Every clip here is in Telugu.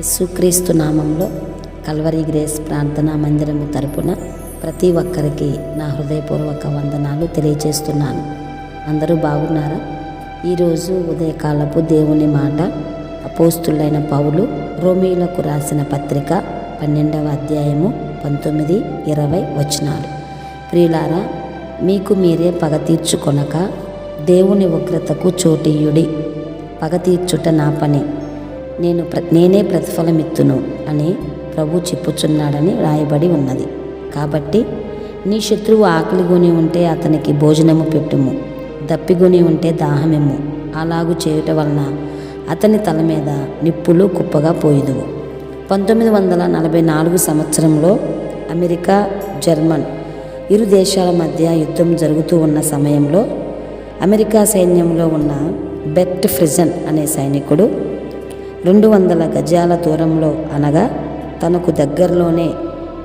యేసుక్రీస్తు నామంలో కల్వరి గ్రేస్ ప్రార్థనా మందిరము తరపున ప్రతి ఒక్కరికి నా హృదయపూర్వక వందనాలు తెలియజేస్తున్నాను. అందరూ బాగున్నారా? ఈరోజు ఉదయకాలపు దేవుని మాట అపోస్తులైన పౌలు రోమిలకు రాసిన పత్రిక పన్నెండవ అధ్యాయము పంతొమ్మిది ఇరవై వచనాలు. ప్రియులారా మీకు మీరే పగ తీర్చుకొనక దేవుని ఉగ్రతకు చోటీయుడి. పగ తీర్చుట నా పని. నేను ప్ర నేనే ప్రతిఫలమిత్తును అని ప్రభు చెప్పుచున్నాడని రాయబడి ఉన్నది. కాబట్టి నీ శత్రువు ఆకలిగొని ఉంటే అతనికి భోజనము పెట్టుము దప్పిగొని ఉంటే దాహమిమ్ము. అలాగు చేయుట వలన అతని తల మీద నిప్పులు కుప్పగా పోయిదువు. పంతొమ్మిది వందల నలభై నాలుగు సంవత్సరంలో అమెరికా జర్మన్ ఇరు దేశాల మధ్య యుద్ధం జరుగుతూ ఉన్న సమయంలో అమెరికా సైన్యంలో ఉన్న బెట్ ఫ్రిజన్ అనే సైనికుడు రెండు వందల గజాల దూరంలో అనగా తనకు దగ్గరలోనే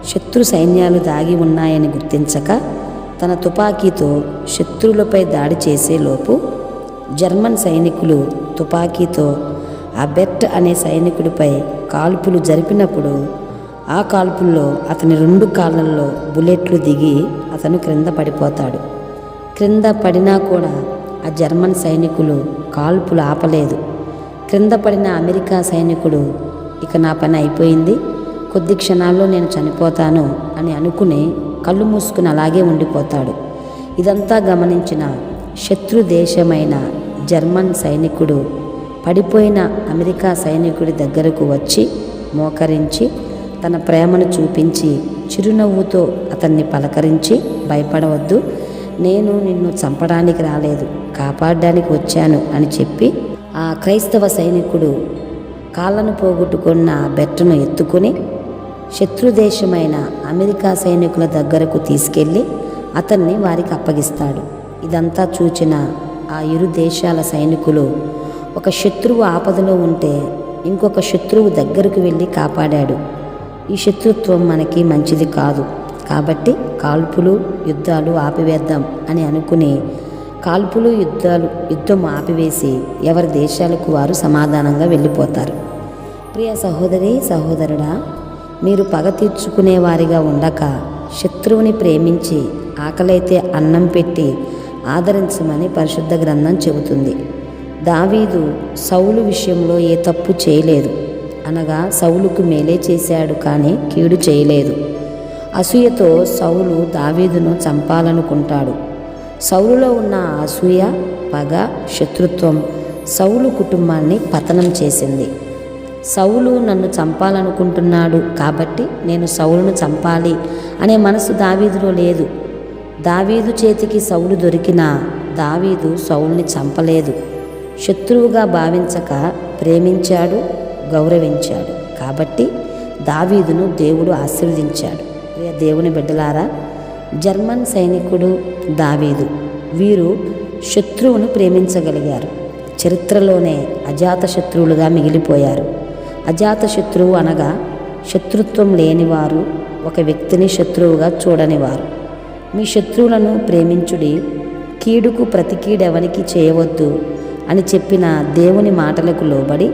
శత్రు సైన్యాలు దాగి ఉన్నాయని గుర్తించక తన తుపాకీతో శత్రువులపై దాడి చేసేలోపు జర్మన్ సైనికులు తుపాకీతో ఆ బెర్ట్ అనే సైనికుడిపై కాల్పులు జరిపినప్పుడు ఆ కాల్పుల్లో అతని రెండు కాళ్ళల్లో బుల్లెట్లు దిగి అతను క్రింద పడిపోతాడు. క్రింద పడినా కూడా ఆ జర్మన్ సైనికులు కాల్పులు ఆపలేదు. క్రింద పడిన అమెరికా సైనికుడు ఇక నా పని అయిపోయింది. కొద్ది క్షణాల్లో నేను చనిపోతాను అని అనుకుని కళ్ళు మూసుకుని అలాగే ఉండిపోతాడు. ఇదంతా గమనించిన శత్రు దేశమైన జర్మన్ సైనికుడు పడిపోయిన అమెరికా సైనికుడి దగ్గరకు వచ్చి మోకరించి తన ప్రేమను చూపించి చిరునవ్వుతో అతన్ని పలకరించి భయపడవద్దు. నేను నిన్ను చంపడానికి రాలేదు. కాపాడడానికి వచ్చాను అని చెప్పి ఆ క్రైస్తవ సైనికుడు కాళ్ళను పోగొట్టుకున్న బెట్టను ఎత్తుకుని శత్రుదేశమైన అమెరికా సైనికుల దగ్గరకు తీసుకెళ్ళి అతన్ని వారికి అప్పగిస్తాడు. ఇదంతా చూచిన ఆ ఇరు దేశాల సైనికులు ఒక శత్రువు ఆపదలో ఉంటే ఇంకొక శత్రువు దగ్గరకు వెళ్ళి కాపాడాడు. ఈ శత్రుత్వం మనకి మంచిది కాదు. కాబట్టి కాల్పులు యుద్ధాలు ఆపివేద్దాం అని అనుకుని కాల్పులు యుద్ధాలు యుద్ధం ఆపివేసి ఎవరి దేశాలకు వారు సమాధానంగా వెళ్ళిపోతారు. ప్రియ సహోదరి సహోదరుడా మీరు పగ తీర్చుకునేవారిగా ఉండక శత్రువుని ప్రేమించి ఆకలైతే అన్నం పెట్టి ఆదరించమని పరిశుద్ధ గ్రంథం చెబుతుంది. దావీదు సౌలు విషయంలో ఏ తప్పు చేయలేదు. అనగా సౌలుకు మేలే చేశాడు కానీ కీడు చేయలేదు. అసూయతో సౌలు దావీదును చంపాలనుకుంటాడు. సౌలులో ఉన్న అసూయ పగ శత్రుత్వం సౌలు కుటుంబాన్ని పతనం చేసింది. సౌలు నన్ను చంపాలనుకుంటున్నాడు కాబట్టి నేను సౌలును చంపాలి అనే మనసు దావీదులో లేదు. దావీదు చేతికి సౌలు దొరికినా దావీదు సౌల్ని చంపలేదు. శత్రువుగా భావించక ప్రేమించాడు గౌరవించాడు కాబట్టి దావీదును దేవుడు ఆశీర్వదించాడు. దేవుని బిడ్డలారా జర్మన్ సైనికుడు దావీదు. వీరు శత్రువును ప్రేమించగలిగారు. చరిత్రలోనే అజాత శత్రువులుగా మిగిలిపోయారు. అజాత శత్రువు అనగా శత్రుత్వం లేనివారు ఒక వ్యక్తిని శత్రువుగా చూడనివారు. మీ శత్రువులను ప్రేమించుడి కీడుకు ప్రతి కీడెవనికి చేయవద్దు అని చెప్పిన దేవుని మాటలకు లోబడి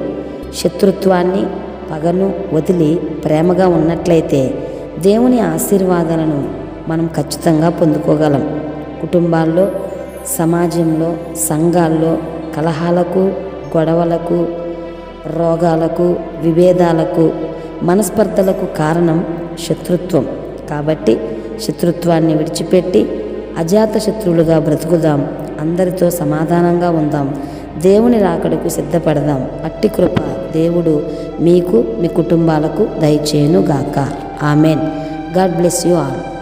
శత్రుత్వాన్ని పగను వదిలి ప్రేమగా ఉన్నట్లయితే దేవుని ఆశీర్వాదాలను మనం ఖచ్చితంగా పొందుకోగలం. కుటుంబాల్లో సమాజంలో సంఘాల్లో కలహాలకు గొడవలకు రోగాలకు విభేదాలకు మనస్పర్ధలకు కారణం శత్రుత్వం. కాబట్టి శత్రుత్వాన్ని విడిచిపెట్టి అజాత శత్రువులుగా బ్రతుకుదాం. అందరితో సమాధానంగా ఉందాం. దేవుని రాకడకు సిద్ధపడదాం. అట్టి కృప దేవుడు మీకు మీ కుటుంబాలకు దయచేయును గాక amen. God bless you all.